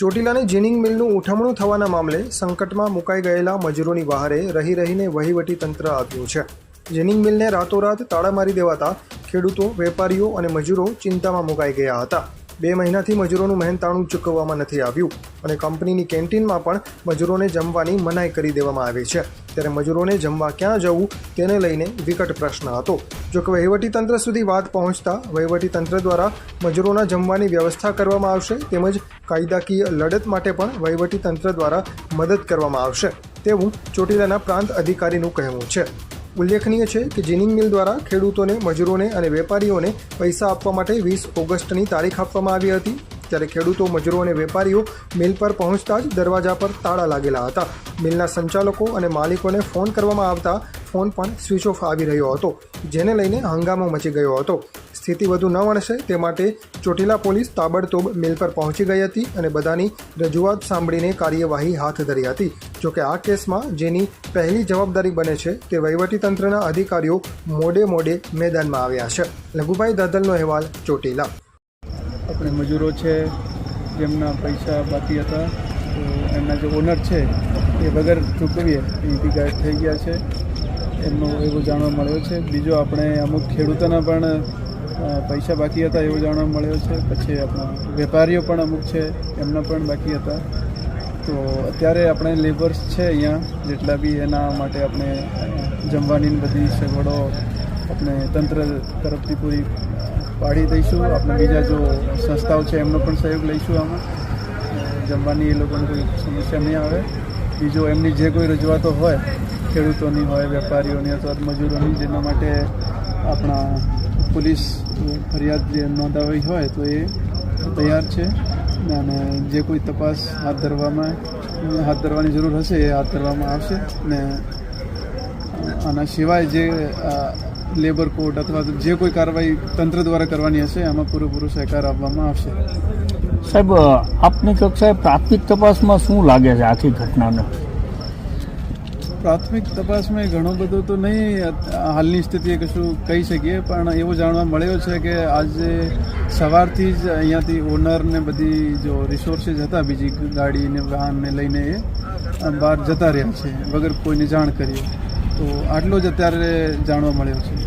ચોટીલાની ginning મિલનું ઉઠમણું થવાના મામલે સંકટમાં મુકાઈ ગયેલા મજૂરોની બહારે રહી રહીને વહીવટી તંત્ર આવ્યું છે. જીનિંગ મિલને રાતોરાત તાળા મારી દેવાતા ખેડૂતો, વેપારીઓ અને મજૂરો ચિંતામાં મુકાઈ ગયા હતા. બે મહિનાથી મજૂરોનું મહેનતાણું ચૂકવવામાં નથી આવ્યું અને કંપનીની કેન્ટીનમાં પણ મજૂરોને જમવાની મનાઈ કરી દેવામાં આવી છે. ત્યારે મજૂરોને જમવા ક્યાં જવું તેને લઈને વિકટ પ્રશ્ન હતો. જો કે વહીવટીતંત્ર સુધી વાત પહોંચતા વહીવટીતંત્ર દ્વારા મજૂરોના જમવાની વ્યવસ્થા કરવામાં આવશે તેમજ કાયદાકીય લડત માટે પણ વહીવટીતંત્ર દ્વારા મદદ કરવામાં આવશે તેવું ચોટીલાના પ્રાંત અધિકારીનું કહેવું છે. ઉલ્લેખનીય છે કે જીનિંગ મિલ દ્વારા ખેડૂતોને, મજૂરોને અને વેપારીઓને પૈસા આપવા માટે વીસ ઓગસ્ટની તારીખ આપવામાં આવી હતી. ત્યારે ખેડૂતો, મજૂરો અને વેપારીઓ મિલ પર પહોંચતા જ દરવાજા પર તાળા લાગેલા હતા. મિલના સંચાલકો અને માલિકોને ફોન કરવામાં આવતા ફોન પણ સ્વિચ ઓફ આવી રહ્યો હતો, જેને લઈને હંગામો મચી ગયો હતો. સ્થિતિ વધુ ન વણશે તે માટે ચોટીલા પોલીસ તાબડતોબ મિલ પર પહોંચી ગઈ હતી અને બધાની રજૂઆત સાંભળીને કાર્યવાહી હાથ ધરી હતી. જોકે આ કેસમાં જેની પહેલી જવાબદારી બને છે તે વહીવટીતંત્રના અધિકારીઓ મોડે મોડે મેદાનમાં આવ્યા છે. લઘુભાઈ દાદલનો અહેવાલ ચોટીલા. આપણે મજૂરો છે, જેમના પૈસા બાકી હતા, તો એમના જે ઓનર છે, એ વગર ચૂકવીએ. એથી ગાયબ થઈ ગયા છે. એમનું એવો જાણવા મળ્યો છે. બીજો આપણે અમુક ખેડૂતોના પણ પૈસા બાકી હતા એવો જાણવા મળ્યો છે. પછી આપણા વેપારીઓ પણ અમુક છે, એમના પણ બાકી હતા. તો અત્યારે આપણે લેબર્સ છે અહીંયા, જેટલા બી એના માટે આપણે જમવાની બધી સગવડો, આપણે તંત્ર તરફથી પૂરી પાડી દઈશું. આપણે બીજા જો સંસ્થાઓ છે, એમનો પણ સહયોગ લઈશું આમાં. જમવાની એ લોકોને કોઈ સમસ્યા નહીં આવે. બીજો એમની જે કોઈ રજૂઆતો હોય, ખેડૂતોની હોય, વેપારીઓની અથવા મજૂરોની, જેના માટે આપણા પોલીસ ફરિયાદ જે નોંધાવી હોય, તો એ તૈયાર છે. અને જે કોઈ તપાસ હાથ ધરવામાં, હાથ ધરવાની જરૂર હશે, એ હાથ ધરવામાં આવશે. ને આના સિવાય જે લેબર કોર્ટ અથવા જે કોઈ કાર્યવાહી તંત્ર દ્વારા કરવાની હશે એમાં પૂરેપૂરો સહકાર આપવામાં આવશે. સાહેબ આપની કક્ષાએ પ્રાથમિક તપાસમાં શું લાગે છે આખી ઘટનાને? પ્રાથમિક તપાસમાં ઘણો બધો તો નહીં હાલની સ્થિતિએ કશું કહી શકીએ પણ એવું જાણવા મળ્યો છે કે આજે સવારથી જ અહીંયાથી ઓનર ને બધી જો રિસોર્સિસ હતા બીજી ગાડીને વાહનને લઈને એ બહાર જતા રહ્યા છે વગર કોઈને જાણ કરીએ તો આટલો જ અત્યારે જાણવા મળ્યો છે.